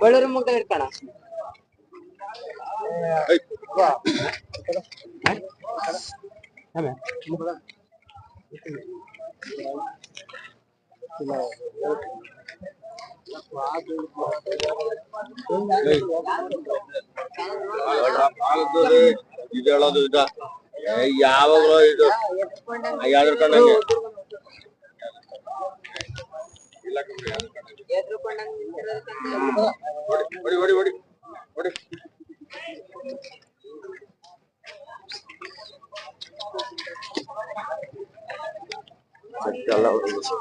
ಬಳ್ಳೂರು ಮುಗ್ಗ ಇರ್ಕಣ ಇದು ಹೇಳೋದು ಈಗ ಯಾವಾಗಲೂ ಇದು ಯಾವ್ದ್ರ ಕಂಡಂಗೆ ಹೊಡಿ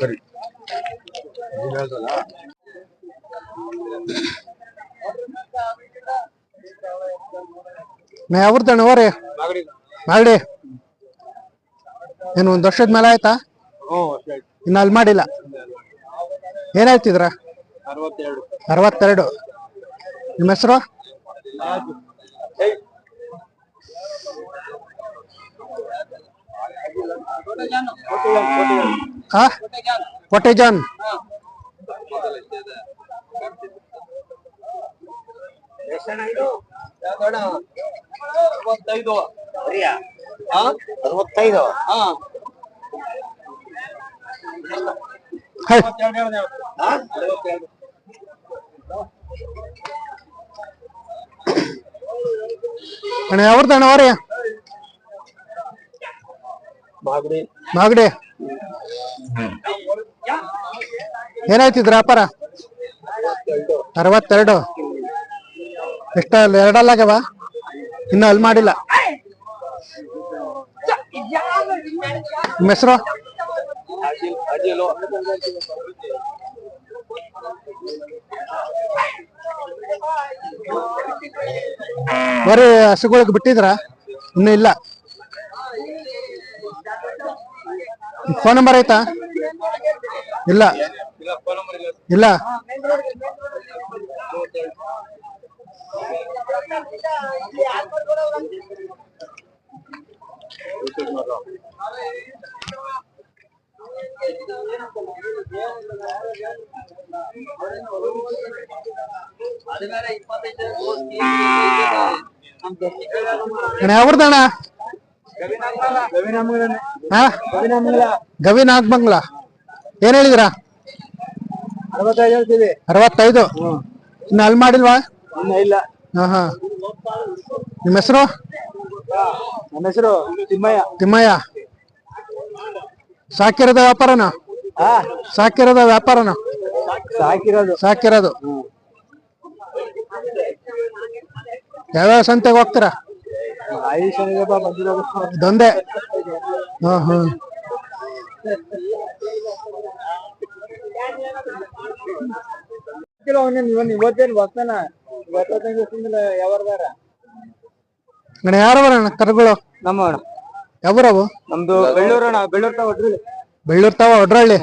ಸರಿ? ನಾ ಯಾವ್ರದಣ್ಣ ಹೋರಿ. ಮಾಗಡಿ ಏನು ಒಂದ್ ವರ್ಷದ ಮೇಲೆ ಆಯ್ತು. ಇನ್ನ ಅಲ್ಲಿ ಮಾಡಿಲ್ಲ ಏನಾಯ್ತಿದ್ರ? ಅರವತ್ತೆರಡು. ಅರವತ್ತೆರಡು. ನಿಮ್ಮ ಹೆಸರು? ಏಯ್. ಹಾ ಕೋಟೆ ಜಾನ್ ಅರವತ್ತೈದು? ಅರವತ್ತೈದು ಯಾವ್ದು ಅಣ್ಣ ಅವ್ರಿ? ಮಾಗಡಿ. ಏನಾಯ್ತಿದ್ರ ವ್ಯಾಪಾರ? ಅರವತ್ತೆರಡು. ಎಷ್ಟ ಎರಡಲ್ಲಾಗ್ಯವ ಇನ್ನು ಅಲ್ಲಿ ಮಾಡಿಲ್ಲ. ನಿಮ್ಮ ಹೆಸರು? ಬರೀ ಹಸುಗಳಿಗೆ ಬಿಟ್ಟಿದ್ರ? ಇನ್ನೂ ಇಲ್ಲ. ಫೋನ್ ನಂಬರ್ ಐತಾ? ಇಲ್ಲ. ಇಲ್ಲ ಫೋನ್ ನಂಬರ್ ಇಲ್ಲ ಇಲ್ಲ ಅಣ್ಣ ಯಾವ್ದಣ್ಣ ಹಾ? ಬಂಗ್ಲ ಏನ್ ಹೇಳಿದ್ರ? ಅರವತ್ತೈದು. ಇನ್ನು ಅಲ್ಲಿ ಮಾಡಿಲ್ವಾ? ಇಲ್ಲ ಹಾ ಹಾ. ನಿಮ್ಮ ಹೆಸರು? ನನ್ನ ಹೆಸರು ತಿಮ್ಮಯ್ಯ. ತಿಮ್ಮಯ್ಯ. ಸಾಕಿರೋದ ವ್ಯಾಪಾರನ? ಹಾ. ಸಾಕಿರೋದ ವ್ಯಾಪಾರನ? ಸಾಕಿರೋದು. ಸಾಕಿರೋದು. ಯಾವ್ಯಾವ ಸಂತೆಗೆ ಹೋಗ್ತೀರಾ? ಐದು ಶನಿಗಪ್ಪ ಬಂದಿರೋದು ಇದೊಂದೇ ಹಾ ಹಾ ಇವನ್ ಇವತ್ತೇನು ಬರ್ತಾನ? ಇವತ್ತೈದು ದಿವಸದಿಂದ ಯಾವಾರ ಅಣ್ಣ ಯಾರು ಬರೋಣ ಕರುಗಳು? ನಮ್ಮ ಯಾವ್ರವು? ನಮ್ದು ಬೆಳ್ಳೂರು ಅಣ್ಣ ಬೆಳ್ಳೂರು ತಾವ ಒಡ್ರಿ ಬೆಳ್ಳೂರ್ ತಾವ ಒಡ್ರಳ್ಳಿ.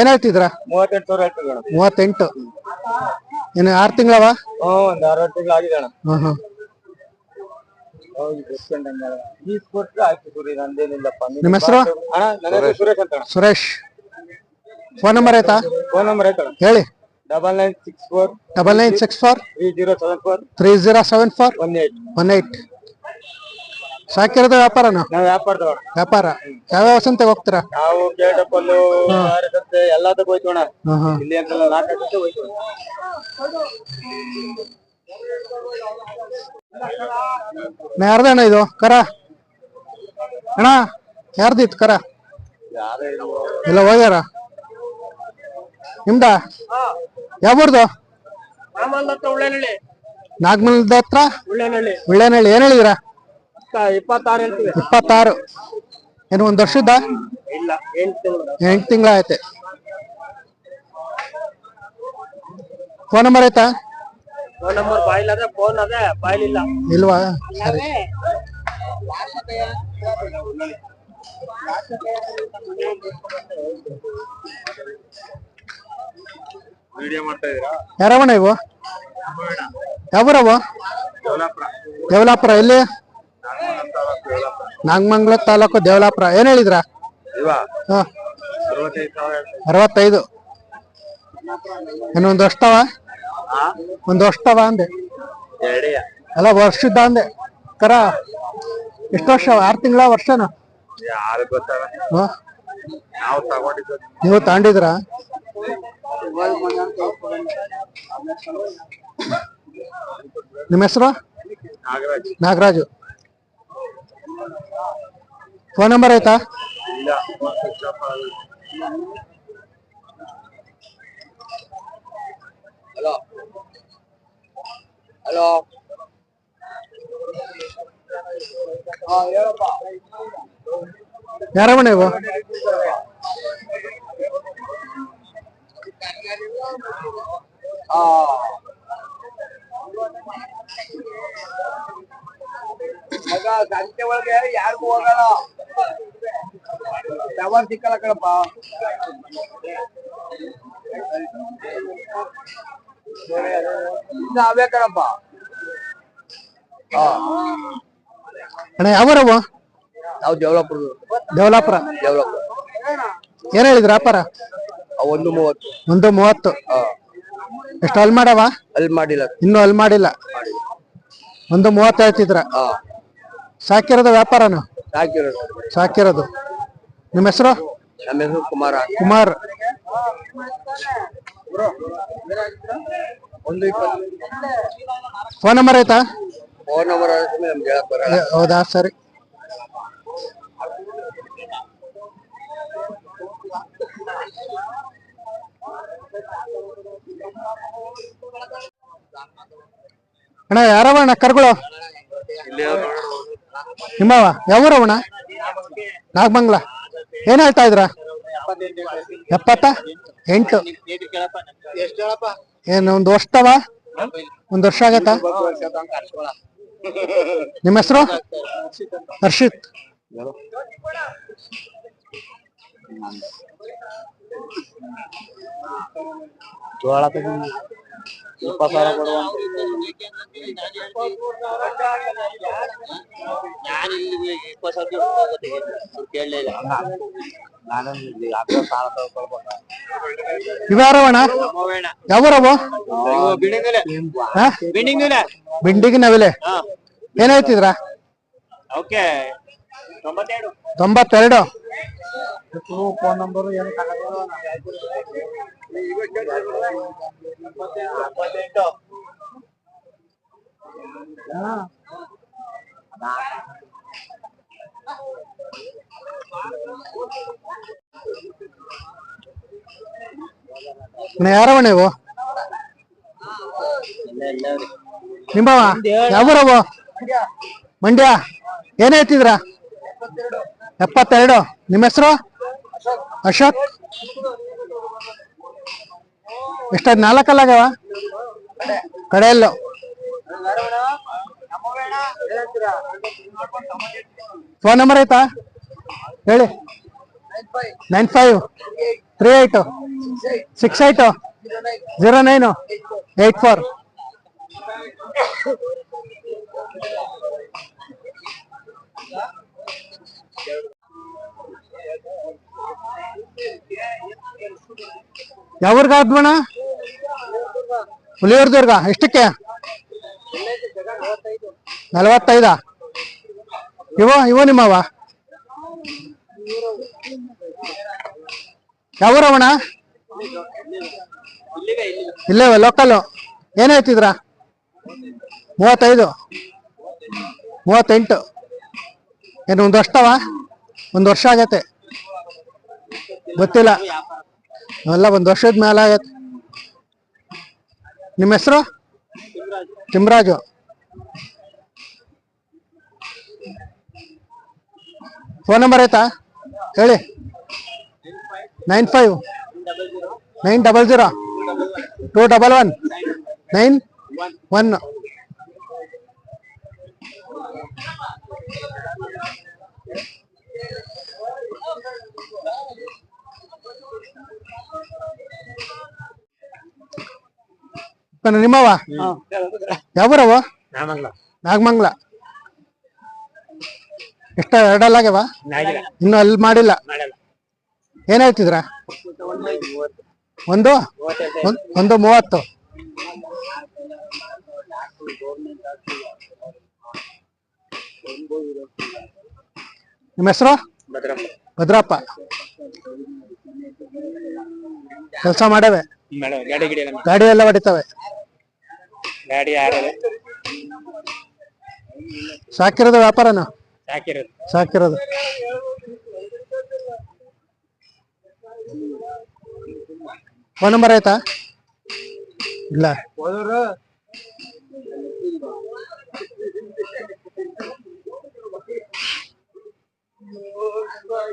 ಏನಾಯ್ತಿದ್ರ ಮೂವತ್ತೆಂಟು ಸಾವಿರ ಹೇಳ್ತೀವಿ ಅಣ್ಣ. ಮೂವತ್ತೆಂಟು. ಏನು ಆರ್ ತಿಂಗಳವ? ಹ್ಞೂ ಒಂದು ಅರವತ್ತು ತಿಂಗಳು ಆಗಿದೆ ಅಣ್ಣ. ಕೊಟ್ರೆ ಆಯ್ತು ನಂದೇನಿಲ್ಲಪ್ಪ. ನಿಮ್ಮ ಹೆಸರು? ಅಣ್ಣ ನನ್ನ ಹೆಸರು ಸುರೇಶ್. ಅಂತ ಅಣ್ಣ. ಸುರೇಶ್. ಫೋನ್ ನಂಬರ್ ಆಯ್ತಾ? ಫೋನ್ ನಂಬರ್ ಆಯ್ತಾ ಹೇಳಿ. Double nine six four double nine six four three zero seven four three zero seven four one eight one eight ಸಾಕಿರೋದ ವ್ಯಾಪಾರನ? ನಾವು ವ್ಯಾಪಾರ. ಯಾವ ಸಂತೆಗೆ ಹೋಗ್ತೀರಾ? ನಾವು ಕೇಟಪ್ಪಲ್ಲು ಸತ್ತೆ ಎಲ್ಲದಕ್ಕೂ ಹೋಯ್ತು ಅಣ್ಣ ಹಾ ಹಾ. ಇಲ್ಲಿ ಅಂತಲ್ಲ ನಾಲ್ಕು ಸತ್ತೆ ಹೋಯ್ತು ಅಣ್ಣ. ನಾ ಯಾರ್ದಣ್ಣ ಇದು? ಕರ? ಅಣ್ಣ ಯಾರ್ದಿತ್ತು ಕರ? ಇಲ್ಲ ಇದು? ಎಲ್ಲ ಹೋಗ್ಯಾರ? ನಿಮ್ದ? ಯಾವ್ದು ನಾಗಮಲ್ದ ಹತ್ರ? ಉಳ್ಳೇನಹಳ್ಳಿ ಉಳ್ಳೇನಳ್ಳಿ. ಏನ್ ಹೇಳಿದ್ರ? ಇಪ್ಪತ್ತಾರು ಹೇಳ್ತೀವಿ. ಇಪ್ಪತ್ತಾರು. ಏನು ಒಂದ್ ವರ್ಷದ ಇಲ್ಲ ಎಂಟು ತಿಂಗಳು. ಎಂಟು ತಿಂಗಳ ಆಯ್ತೆ ಫೋನ್ ನಂಬರ್ ಐತಾ ಫೋನ್ ನಂಬರ್ ಬಾಯಿಲ್ ಅದೇ ಫೋನ್ ಅದೇ ಬಾಯಿಲ್ ಇಲ್ಲ. ಇಲ್ವಾ? ಸರಿ. ವಿಡಿಯೋ ಮಾಡ್ತಾ ಇದೀರಾ? ಯಾರವಣ ಇವು? ಯಾವ ದೇವಲಾಪುರ ಎಲ್ಲಿ? ನಾಗಮಂಗಲ ತಾಲೂಕು ದೇವಲಾಪುರ. ಏನ್ ಹೇಳಿದ್ರ? ಹ. ಅರವತ್ತೈದು. ಇನ್ನೊಂದ್ ವರ್ಷವ? ಒಂದ್ ವರ್ಷವ ಅಂದೆ. ಅಲ್ಲ ವರ್ಷದ ಅಂದೆ. ಕರ ಎಷ್ಟು ವರ್ಷ? ಆರ್ ತಿಂಗಳ ವರ್ಷನ? ನಾವು ತಾಂಡಿದ್ರ? ನಿಮ್ಮ ಹೆಸರು? ನಾಗರಾಜ್. ನಾಗರಾಜು. ಫೋನ್ ನಂಬರ್ ಆಯ್ತಾ ಇಲ್ಲ ಸ್ವಿಚ್ ಆಫ್ ಆಗಿದೆ. ಹಲೋ ಹಲೋ ಹಾ ಹೇಳಪ್ಪ ಯಾರವ ನೀವು ಹಾ ಮಗ ಸಂತೆ ಒಳಗೆ ಯಾರಿಗೂ ಹೋಗಲ್ಲ ಟವರ್ ಸಿಕ್ಕಲ್ಲ ಕಣಪ್ಪ? ನಾವೇ ಕಣಪ್ಪ. ಅಣ್ಣ ಯಾವರವ ನಾವು ದೇವಲಾಪುರ ದೇವಲಾಪುರ? ದೇವಲಾಪುರ. ಏನ್ ಹೇಳಿದ್ರ ವ್ಯಾಪಾರ? ಒಂದು ಮೂವತ್ತು. ಒಂದು ಮೂವತ್ತು. ಹಾ. ಎಷ್ಟು ಅಲ್ಲಿ ಮಾಡವ? ಅಲ್ಲಿ ಮಾಡಿಲ್ಲ. ಇನ್ನು ಅಲ್ಲಿ ಮಾಡಿಲ್ಲ. ಒಂದು ಮೂವತ್ತು ಹೇಳ್ತಿದ್ರ. ಸಾಕಿರೋದು ವ್ಯಾಪಾರನು? ಸಾಕಿರೋದು. ಸಾಕಿರೋದು. ನಿಮ್ಮ ಹೆಸರು? ನಮ್ಮ ಹೆಸರು ಕುಮಾರ ಕುಮಾರ್. ಒಂದು ಫೋನ್ ನಂಬರ್ ಆಯ್ತಾ? ಫೋನ್ ನಂಬರ್ ನಮ್ಗೆ ಹೇಳಕ್ ಬರಲ್ಲ. ಏ, ಹೌದಾ? ಸರಿ. ಅಣ್ಣ ಯಾರವ ಅಣ್ಣ? ಕರ್ಗಳು? ನಿಮ್ಮವ? ಊರವಣ್ಣ ನಾಗಮಂಗ್ಲ. ಏನ್ ಹೇಳ್ತಾ ಇದ್ರ? ಎಪ್ಪತ್ತ? ಎಂಟು. ಏನ್ ಒಂದ್ ವರ್ಷದವ? ಒಂದ್ ವರ್ಷ ಆಗತ್ತ? ನಿಮ್ಮ ಹೆಸರು? ಹರ್ಷಿತ್. ಜೋಳ ತಗೊಂಡು ಇಪ್ಪತ್ತು ಸಾವಿರ ಕೊಡುವ ಇವ್ಯಾರವಣ ಯಾವೂರವು? ಬಿಂಡಿಗೆ ನವಿಲೆ. ಏನ್ ಹೇಳ್ತಿದ್ರ ಓಕೆ ತೊಂಬತ್ತೆರಡು? ಫೋನ್ ನಂಬರ್ ಏನು ಯಾರವ ನೀವು? ನಿಂಬವ ಯಾವೂರವು ಮಂಡ್ಯ? ಏನೇ ಹೇಳ್ತಿದ್ರ? ಎಪ್ಪತ್ತೆರಡು. ನಿಮ್ಮ ಹೆಸರು? ಅಶೋಕ್? ಎಷ್ಟ ನಾಲ್ಕಲ್ಲಾಗವ ಎಲ್ಲ ಫೋನ್ ನಂಬರ್ ಆಯ್ತಾ? ಹೇಳಿ. Nine five. Three eight six eight zero nine. Eight four. ಯಾವ್ರಿಗೆ ಆದ್ವಣ ಹುಲಿಯೂರ್ದುರ್ಗ ಎಷ್ಟಕ್ಕೆ? ನಲವತ್ತೈದ? ಇವ ಇವ ನಿಮ್ಮವ? ಯಾವೂರವಣ ಇಲ್ಲೇ ಲೋಕಲ್ ಏನ್ ಮೂವತ್ತೈದು. ಮೂವತ್ತೆಂಟು. ಏನು, ಒಂದು ವರ್ಷವ? ಒಂದು ವರ್ಷ ಆಗತ್ತೆ. ಗೊತ್ತಿಲ್ಲ. ಎಲ್ಲ ಒಂದು ವರ್ಷದ ಮೇಲೆ ಆಗೈತೆ. ನಿಮ್ಮ ಹೆಸರು? ತಿಮ್ರಾಜು. ಫೋನ್ ನಂಬರ್ ಆಯ್ತಾ ಹೇಳಿ. Nine five nine double zero two double one nine one ನಿಮ್ಮವ ಯಾವೂರವ ನಾಗಮಂಗ್ಲ. ಎಷ್ಟ ಎರಡಲ್ಲಾಗ್ಯವ ಇನ್ನು ಅಲ್ಲಿ ಮಾಡಿಲ್ಲ. ಏನಾಯ್ತಿದ್ರ ಹೇಳ್ತಿದ್ರ? ಒಂದು? ಒಂದ್- ಮೂವತ್ತು. ನಿಮ್ಮ ಹೆಸರು? ಭದ್ರಪ್ಪ. ಕೆಲಸ ಮಾಡವೆ. ಗಾಡಿ ಎಲ್ಲ ಹೊಡಿತವೆ. ಗಾಡಿ ಯಾರು? ಸಾಕಿರೋದು ವ್ಯಾಪಾರನ? ಸಾಕಿರೋದು. ಸಾಕಿರೋದು. ಫೋನ್ ನಂಬರ್ ಆಯ್ತಾ? ಇಲ್ಲ.